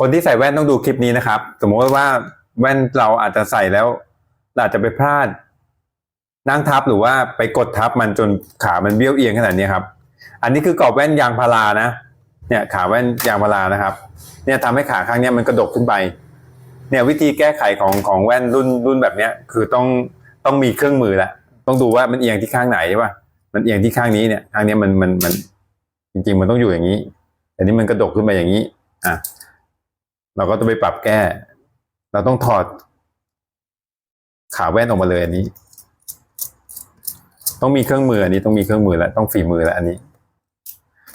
คนที่ใส่แว่นต้องดูคลิปนี้นะครับ สมมติว่าแว่นเราอาจจะใส่แล้วอาจจะไปพลาด นั่งทับหรือว่าไปกดทับมันจนขามันเบี้ยวเอียงขนาดนี้ครับ อันนี้คือกรอบแว่นยางพารานะ เนี่ยขาแว่นยางพารานะครับ เนี่ยทำให้ขาข้างนี้มันกระดกขึ้นไป เนี่ยวิธีแก้ไขของของแว่นรุ่นรุ่นแบบเนี้ย คือต้องต้องมีเครื่องมือละต้องดูว่ามันเอียงที่ข้างไหนใช่ป่ะมันเอียงที่ข้างนี้เนี่ยข้างนี้มันมันมันจริง ๆ มันต้องอยู่อย่างนี้ แต่นี้มันกระดกขึ้นไปอย่างนี้อะ เราก็ต้องไปปรับแก้ เราต้องถอด ขาแว่นออกมาเลยอันนี้ ต้องมีเครื่องมืออันนี้ต้องมีเครื่องมือแล้วต้องฝีมือแล้วอันนี้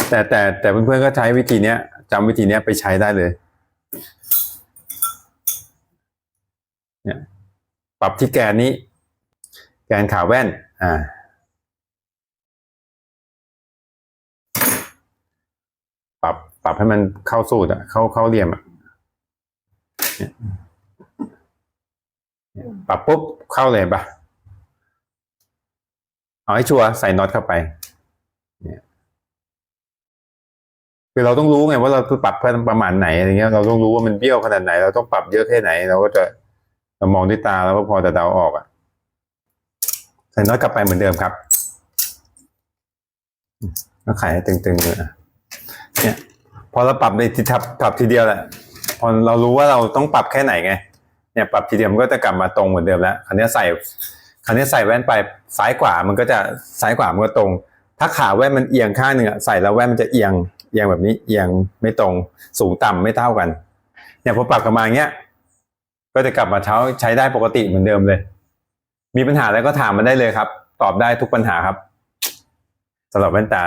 แต่แต่แต่เพื่อนๆก็ใช้วิธีเนี้ยจำวิธีเนี้ยไปใช้ได้เลย เนี่ย ปรับที่แกนนี้ แกนขาแว่น อ่าปรับปรับให้มันเข้าสูตรอะเข้าเข้าเหลี่ยมอะ เนี่ยปรับปุ๊บเข้าเลยปะเอาให้ชัวร์ใส่น็อตเข้าไป เนี่ยคือเราต้องรู้ไงว่าเราปรับเพื่อประมาณไหนอะไรเงี้ยเราต้องรู้ว่ามันเบี้ยวขนาดไหน เราต้องปรับเยอะแค่ไหน เราก็จะเรามองด้วยตาแล้วก็พอจะเดาออกอะใส่น็อตกลับไปเหมือนเดิมครับก็ไขให้ตึงๆเลยอะเนี่ย พอเราปรับในทีทับปรับทีเดียวแหละ พอเรารู้ว่าเราต้องปรับแค่ไหนไงเนี่ยปรับทีเดียวมันก็จะกลับมาตรงเหมือนเดิมแล้วคราวนี้ใส่คราวนี้ใส่แว่นไปซ้ายขวามันก็จะซ้ายขวามันก็ตรง ถ้าขาแว่นมันเอียงข้างหนึ่งอะใส่แล้วแว่นมันจะเอียงเอียงแบบนี้เอียงไม่ตรงสูงต่ำไม่เท่ากันเนี่ยพอปรับกลับมาเงี้ยก็จะกลับมาเช้าใช้ได้ปกติเหมือนเดิมเลย มีปัญหาอะไรก็ถามมาได้เลยครับ ตอบได้ทุกปัญหาครับสำหรับแว่นตา